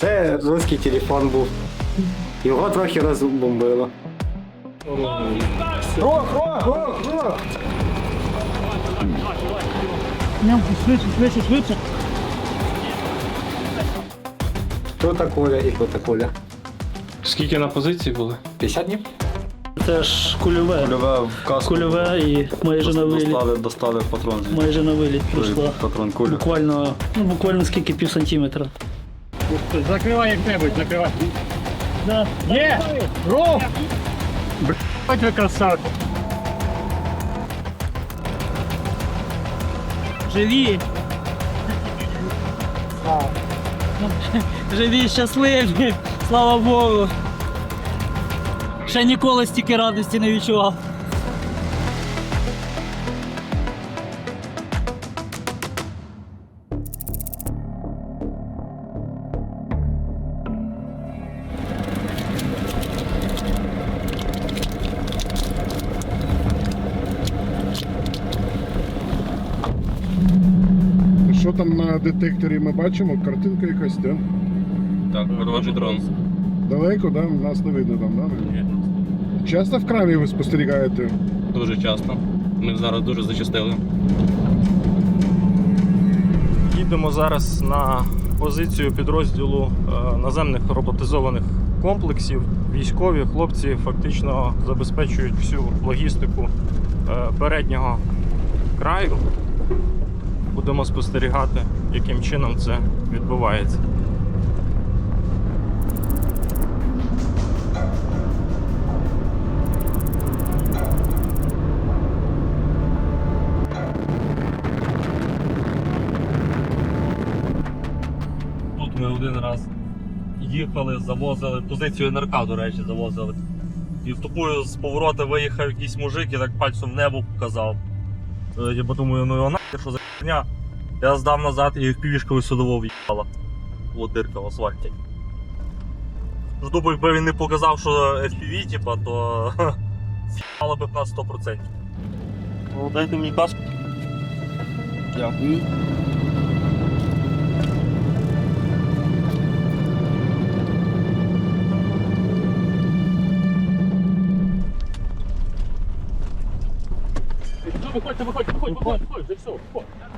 Це руський телефон був. Його трохи розбомбило. Рох, рох, рох, рох! Швидше, швидше, швидше. Хто та Коля і хто та Коля? Скільки на позиції були? 50 днів? Це ж кульове. Кульове в каску Кульове і майже на виліт. достали, достали патрон. Майже на виліт пройшла. Патрон кулю. Буквально, ну буквально скільки пів сантиметра. Закривай як-небудь, закривай. Да. Є! Ров! Блять, ви красавці. Живі! Живі, щасливі! Слава Богу! Ще ніколи стільки радості не відчував. Детекторі ми бачимо? Картинка якась, да? Так, ворожий дрон. Далеко, да? Нас не видно там, да? Часто в крамі ви спостерігаєте? Дуже часто. Ми зараз дуже зачастили. Їдемо зараз на позицію підрозділу е, наземних роботизованих комплексів. Військові хлопці фактично забезпечують всю логістику е, переднього краю. Будемо спостерігати, яким чином це відбувається. Тут ми один раз їхали, завозили, позицію НРК, до речі, завозили. І в тупую з поворота виїхав якийсь мужик і так пальцем в небо показав. Е, Я подумаю, ну його нахер, що за херня. Я здав назад і півішкою судово в'їхала. От дирка в асфальті. Ну, думаю, якби він не показав, що FPV, типа, то з'їхала би б на 100%. Ну, дайте мені каску. Дякую. Виходьте, виходьте, виходьте, виходьте, виходьте, вже все, виходь.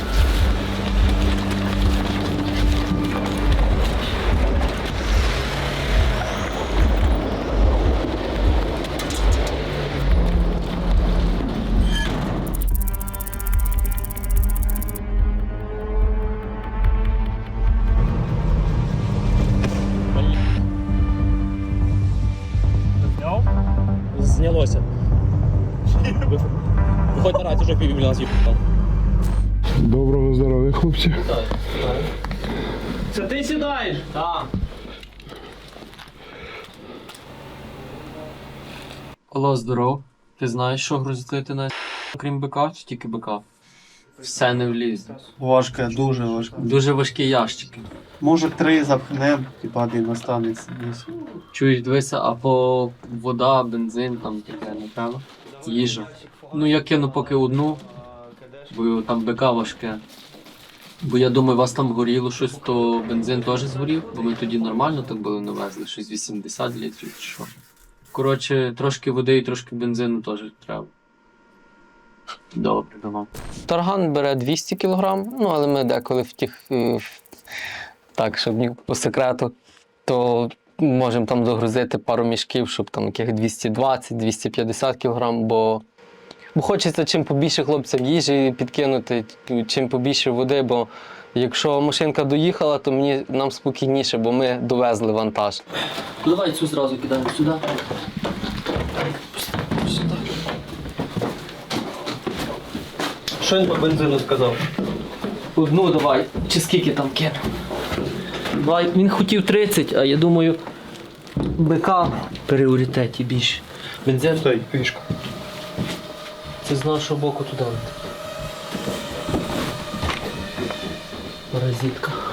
Хлопці. Це ти сідаєш? Так. Алло, здоров. Ти знаєш, що грузити на крім бика чи тільки бика? Все не влізе. Важке, дуже важке. Дуже важкі ящики. Може три запхнем, типа один останеться. десь. Чуєш, дивися, або вода, бензин, там таке, напевно. Їжа. Ну я кину поки одну, бо там бика важке. Бо я думаю, у вас там горіло щось, то бензин теж згорів, бо ми тоді нормально так були навезли, щось 80 літрів чи що. Коротше, трошки води і трошки бензину теж треба. Добре, давай. Тарган бере 200 кг, ну але ми деколи в тих, е, так, щоб ні по секрету, то можемо там загрузити пару мішків, щоб там яких 220-250 кг, бо, бо хочеться чим побільше хлопцям їжі підкинути, чим побільше води, бо якщо машинка доїхала, то мені нам спокійніше, бо ми довезли вантаж. Давай цю зразу кидаємо сюди. Що він по бензину сказав? Одну давай. Чи скільки там кину? Давай, він хотів 30, а я думаю, БК в пріоритеті більше. Бензин. Стой, фішка. Це з нашого боку туди. Паразитка.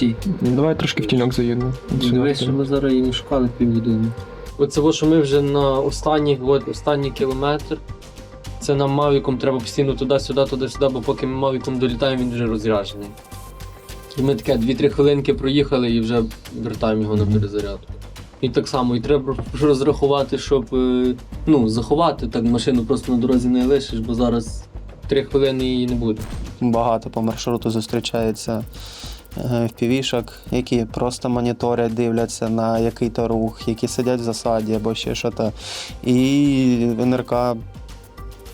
Стій. Давай трошки в тіньок заїдемо. Дивись, що ми зараз її не шукали півгодини. Оце, во, що ми вже на останній, от, останній кілометр. Це нам мавіком треба постійно туди-сюди, туди-сюди, бо поки ми мавіком долітаємо, він вже розряджений. І ми таке 2-3 хвилинки проїхали і вже вертаємо його на перезарядку. І так само, і треба розрахувати, щоб е, ну, заховати так машину просто на дорозі не лишиш, бо зараз 3 хвилини її не буде. Багато по маршруту зустрічається впівішок, які просто моніторять, дивляться на який-то рух, які сидять в засаді або ще що то. І НРК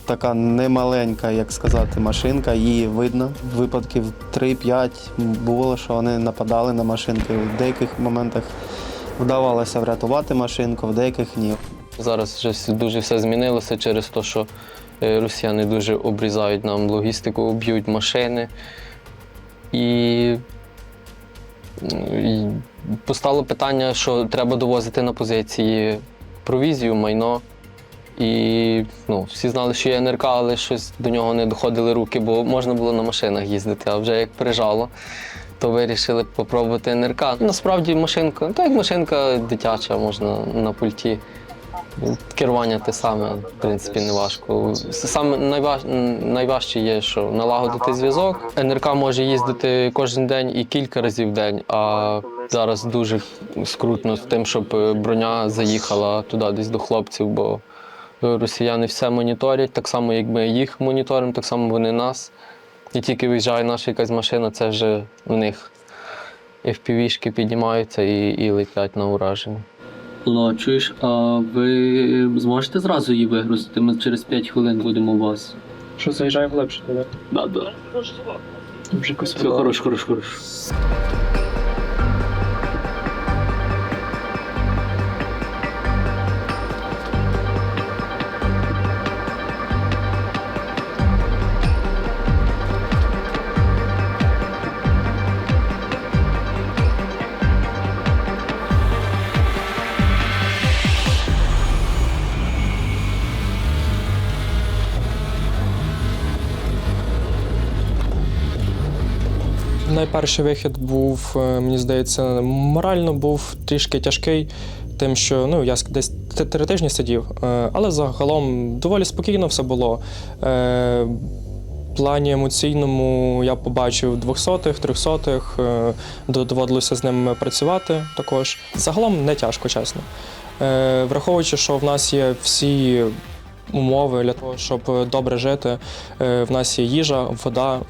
така немаленька, як сказати, машинка, її видно. Випадків 3-5 було, що вони нападали на машинки. В деяких моментах вдавалося врятувати машинку, в деяких ні. Зараз вже дуже все змінилося через те, що е, росіяни дуже обрізають нам логістику, б'ють машини. І постало питання, що треба довозити на позиції провізію, майно. І ну, всі знали, що є НРК, але щось до нього не доходили руки, бо можна було на машинах їздити, а вже як прижало, то вирішили попробувати НРК. Насправді машинка, так як машинка дитяча, можна на пульті. Керування те саме, в принципі, не важко. Саме найваж... найважче є, що налагодити зв'язок. НРК може їздити кожен день і кілька разів в день, а зараз дуже скрутно з тим, щоб броня заїхала туди десь до хлопців, бо росіяни все моніторять, так само, як ми їх моніторимо, так само вони нас. І тільки виїжджає наша якась машина, це вже в них FPV-шки піднімаються і, і летять на ураження. Ло, а ви зможете зразу її вигрузити? Ми через 5 хвилин будемо у вас. Що заїжджаємо глибше, так? Да, да. Все, хорош, хорош, хорош. Найперший вихід був, е, мені здається, морально був трішки тяжкий, тим, що ну, я десь три тижні сидів, е, але загалом доволі спокійно все було. Е, В плані емоційному я побачив 200-х, 300-х, е, доводилося з ними працювати також. Загалом не тяжко, чесно. Враховуючи, що в нас є всі умови для того, щоб добре жити. Е, В нас є їжа, вода,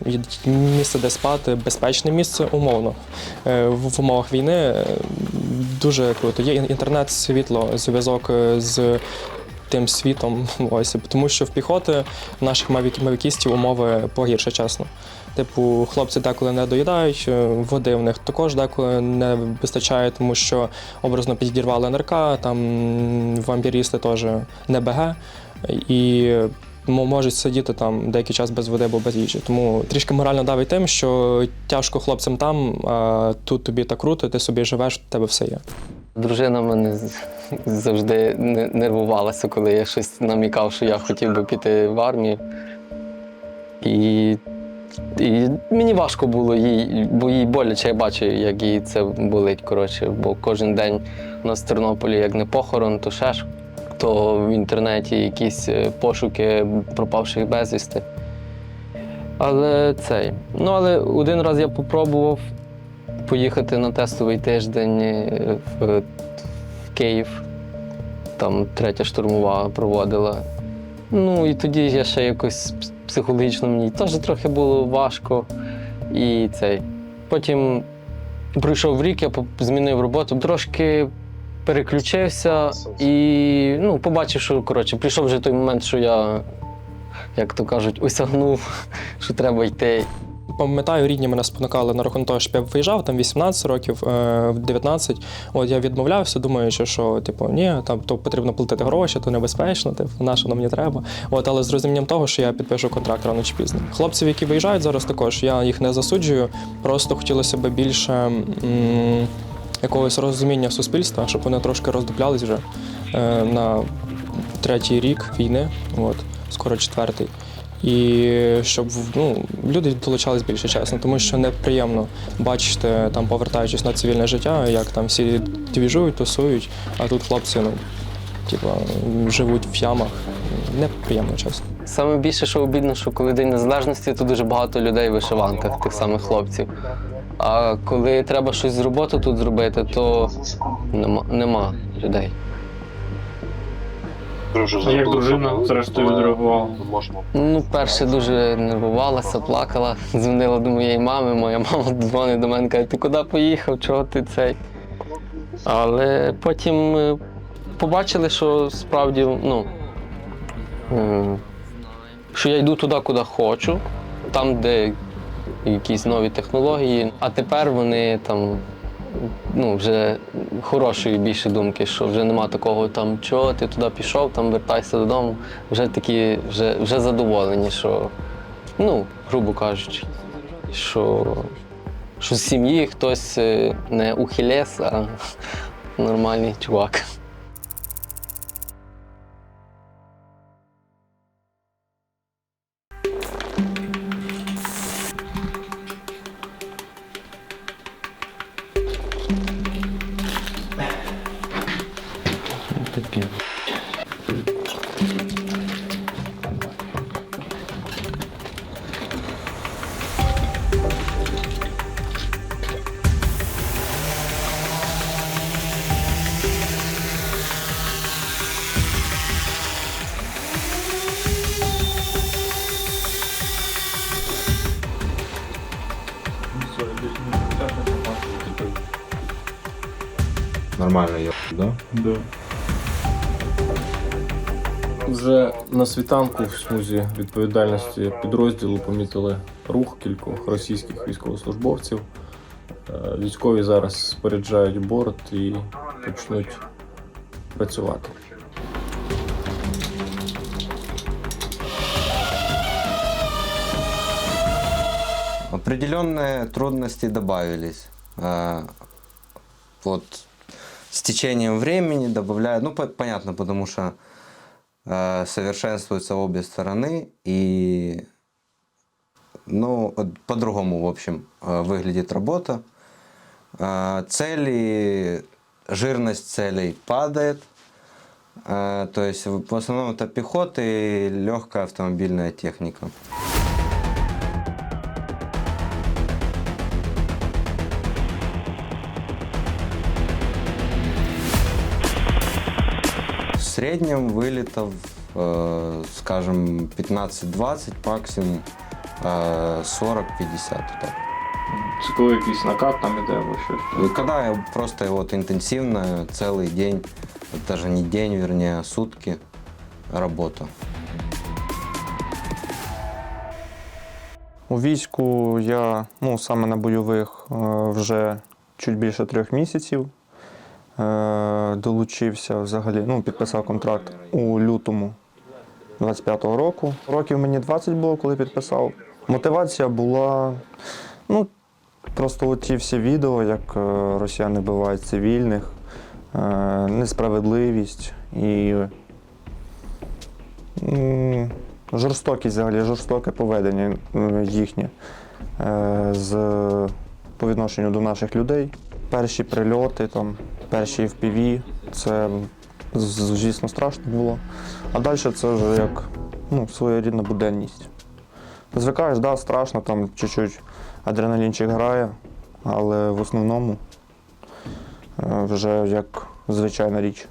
місце, де спати, безпечне місце, умовно. Е, В умовах війни е, дуже круто. Є інтернет, світло, зв'язок е, з тим світом. Ось тому, що в піхоти наших мавік- мавікістів умови погірше, чесно. Типу, хлопці деколи не доїдають, е, води в них також деколи не вистачає, тому що образно підірвали НРК, там вампірісти теж не БГ і можуть сидіти там деякий час без води або без їжі. Тому трішки морально давить тим, що тяжко хлопцям там, а тут тобі так круто, ти собі живеш, в тебе все є. Дружина мене завжди нервувалася, коли я щось намікав, що я хотів би піти в армію. І, і мені важко було їй, бо їй боляче, я бачу, як їй це болить. Коротше, бо кожен день у нас в Тернополі, як не похорон, то ще ж, то в інтернеті якісь е, пошуки пропавших безвісти. Але цей. Ну, але один раз я попробував поїхати на тестовий тиждень е, в, в Київ. Там третя штурмова проводила. Ну і тоді я ще якось психологічно мені теж трохи було важко. І цей. Потім пройшов рік, я змінив роботу, трошки переключився і ну, побачив, що коротше, прийшов вже той момент, що я, як то кажуть, осягнув, що треба йти. Пам'ятаю, рідні мене спонукали на рахунок того, щоб я виїжджав, там 18 років, е, в 19. От я відмовлявся, думаючи, що типу, ні, там то потрібно платити гроші, то небезпечно, типу, на що нам мені треба. От, але з розумінням того, що я підпишу контракт рано чи пізно. Хлопців, які виїжджають зараз, також я їх не засуджую. Просто хотілося б більше м, якогось розуміння суспільства, щоб вони трошки роздуплялись вже е, на третій рік війни, от, скоро четвертий. І щоб ну, люди долучались більше чесно, тому що неприємно бачити, там, повертаючись на цивільне життя, як там всі двіжують, тусують, а тут хлопці ну, типа, живуть в ямах. Неприємно, чесно. Саме більше, що обідно, що коли День Незалежності, то дуже багато людей в вишиванках, тих самих хлопців. А коли треба щось з роботи тут зробити, то нема, нема людей. А як дружина зрештою відреагувала? Ну, перше дуже нервувалася, плакала, дзвонила до моєї мами. Моя мама дзвонить до мене, каже, ти куди поїхав, чого ти цей? Але потім ми побачили, що справді, ну, що я йду туди, куди хочу, там, де якісь нові технології, а тепер вони там. Ну, вже хорошої більше думки, що вже нема такого там, чого ти туди пішов, там вертайся додому. Вже такі, вже, вже задоволені, що, ну, грубо кажучи, що, що з сім'ї хтось е, не ухилес, а нормальний чувак. Нормально є, да? Вже на світанку в смузі відповідальності підрозділу помітили рух кількох російських військовослужбовців. Е, Військові зараз споряджають борт і почнуть працювати. Определенные трудности добавились. Э, Вот с течением времени добавляют, ну по- понятно, потому что э, совершенствуются обе стороны и ну вот по-другому, в общем, э, выглядит работа. Э, Цели, жирность целей падает. Э, То есть в в основном это пехота и легкая автомобильная техника. среднем вылетов, э, скажем, 15-20, максимум э, 40-50. Так. Це коли якийсь накат там іде або щось. И Когда просто вот интенсивно целый день, даже не день, вернее, а сутки работа. У війську я ну, саме на бойових е, вже чуть більше трьох місяців. Е, Долучився взагалі, ну, підписав контракт у лютому 25-го року. Років мені 20 було, коли підписав. Мотивація була, ну, просто ті всі відео, як е, росіяни вбивають цивільних, е, несправедливість і жорстокість взагалі, жорстоке поведення їхнє з, по відношенню до наших людей. Перші прильоти, там, перші FPV, це звісно страшно було. А далі це вже як ну, своєрідна буденність. Звикаєш, да, страшно, там чуть-чуть адреналінчик грає, але в основному е, вже як звичайна річ.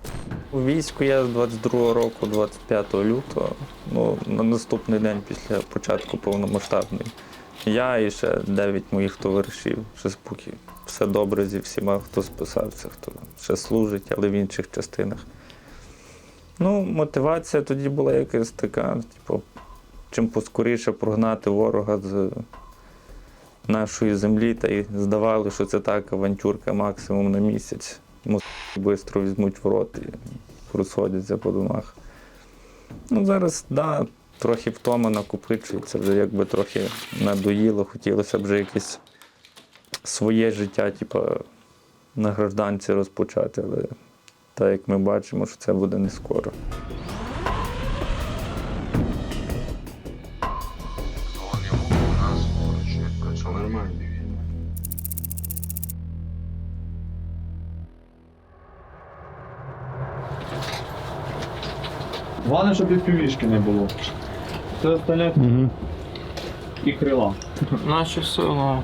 У війську я з 22 року, 25 лютого, ну, на наступний день після початку повномасштабної. Я і ще 9 моїх товаришів, ще спокій. Все добре зі всіма, хто списався, хто ще служить, але в інших частинах. Ну, мотивація тоді була якась така, типу, чим поскоріше прогнати ворога з нашої землі, та й здавали, що це так, авантюрка максимум на місяць. Швидко візьмуть в рот і розходяться по домах. Ну, зараз, да, трохи втома накопичується, вже якби трохи надоїло, хотілося б вже якесь своє життя, типу, на гражданці розпочати. Але так як ми бачимо, що це буде не скоро. Головне, щоб і півішки не було. Це остальне угу. і крила. Наше село.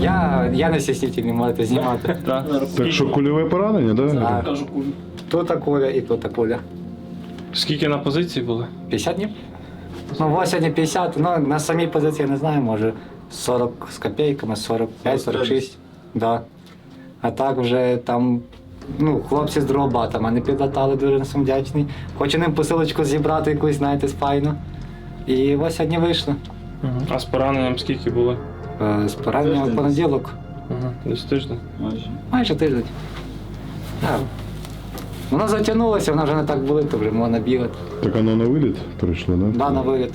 Я, я не стіснительний, можете знімати. Так що кульове поранення, так? Да? Тут куля і тут куля. Скільки на позиції були? 50 днів? Ну, ось сьогодні 50, ну на самій позиції не знаю, може 40 з копійками, 45, 46. Да. А так вже там, ну, хлопці з дробатом, вони підлатали, дуже сам вдячний. Хочу ним посилочку зібрати якусь, знаєте, спайну. І ось сьогодні вийшло. А з пораненням скільки були? Е, З пораненням в понеділок. Ага, десь тиждень. Майже тиждень. Так. Воно затягнулося, воно вже не так болить, то вже можна бігати. Так воно на виліт прийшло, так? Да, на виліт.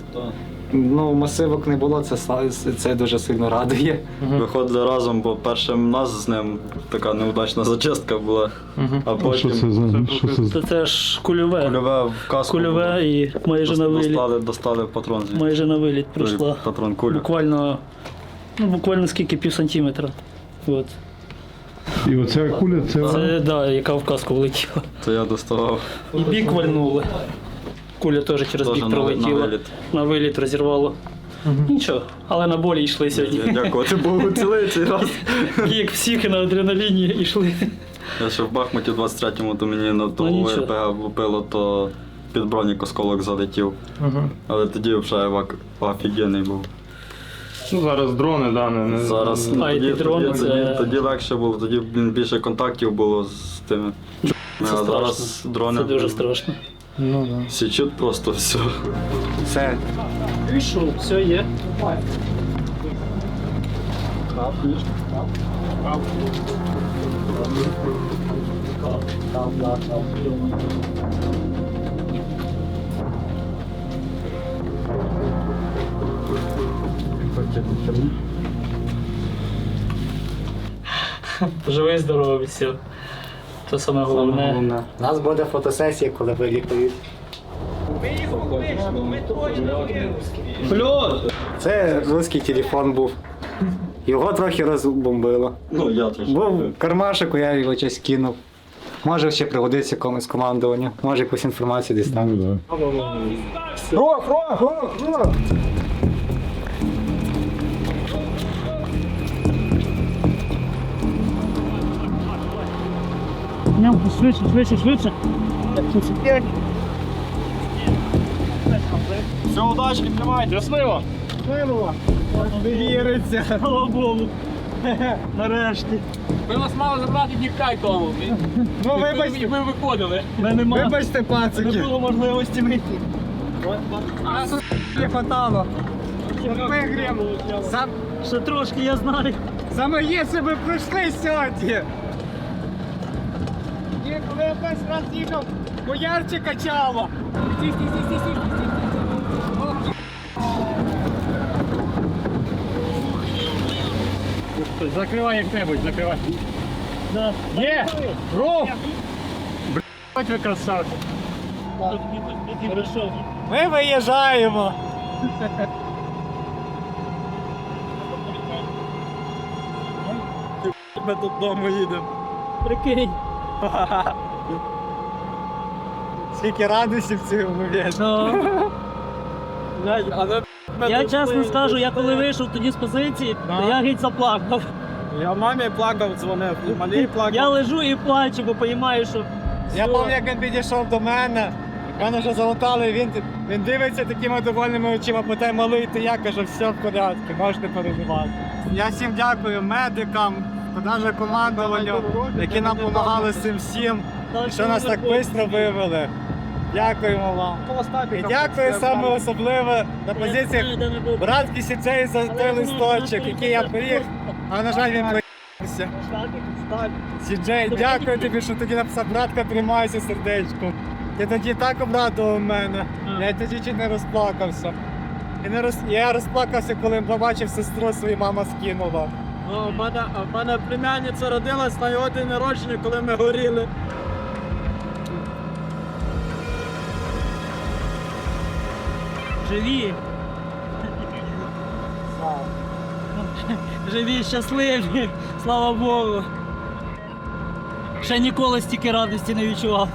Ну, масивок не було, це, це дуже сильно радує. Виходили разом, бо перше в нас з ним така неудачна зачистка була. А А що це за що це за Це ж кульове. кульове в каску. Кульове і майже на виліт. достали, достали патрон. Майже на виліт прийшла. Патрон кулю. Буквально, ну буквально скільки пів сантиметра. От. І оця куля це Це да, яка в каску влетіла. То я доставав І бік вальнули. Куля теж через теж бік на, на пролетіла. виліт. На виліт розірвало. Нічого, але на болі йшли сьогодні. Дякувати Богу, цілий цей раз. Як всіх на адреналіні йшли. Я ще в Бахмуті 23-му, то мені на того нічого. РПГ влупило, то під бронік осколок залетів. Але тоді вже вак офігенний був. Ну зараз дрони, да, не, не Зараз А, і тоді, ті дрони тоді, це- тоді, тоді легше було, тоді блін, більше контактів було з тими. Це а зараз страшно. дрони Це дуже страшно. січуть просто все. Це Пішов, все є. Живий, здоровий, все. Це саме головне. У нас буде фотосесія, коли вилікують. Це русський телефон був. Його трохи розбомбило. Ну, я теж. Був в я його щось кинув. Може ще пригодиться комусь командуванню, може якусь інформацію десь там. Ну. Рох, рох, рох, рох! Швидше, швидше, швидше. Все, удачки, тримайте. Щасливо! Щасливо! Віриться! Слава Богу! Нарешті! Ми вас мали забрати дікай тому. Ну, вибачте, Ми виходили. Вибачте, Не було можливості вийти. не хватало. Сам... Ще трошки, я знаю. Саме якщо ви прийшли сьогодні. Ні, коли я перший раз їхав, боярче качало. Закривай як-небудь, закривай. Є! Рух! Блять ви красавці. Ми виїжджаємо. Ми додому їдемо. Прикинь. Скільки радості в цьому моменті. Ну. Я чесно скажу, я коли вийшов тоді з позиції, то я геть заплакав. Я мамі плакав, дзвонив, малій плакав. Я лежу і плачу, бо розумію, що. Я все. пам'ятаю, як він підійшов до мене. Мене вже залутали, він, він дивиться такими довольними очима, питає малий, ти як каже, все в порядку, можете переживати. Я всім дякую медикам, навіть командуванню, які нам допомагали з цим всім, що нас так швидко вивели. Дякуємо вам. І дякую саме особливо на позиціях братські сіцей за той листочок, який я поріг, а на жаль він проїхався. Сіджей, дякую тобі, що тоді написав, братка, тримайся сердечко. Ти тоді так обрадував мене. Я тоді чуть не розплакався. І не роз... Я розплакався, коли побачив сестру, свою мама скинула. У мене, у мене племянниця родилась на його день народження, коли ми горіли. Живі. Живі, щасливі, слава Богу. Ще ніколи стільки радості не відчував.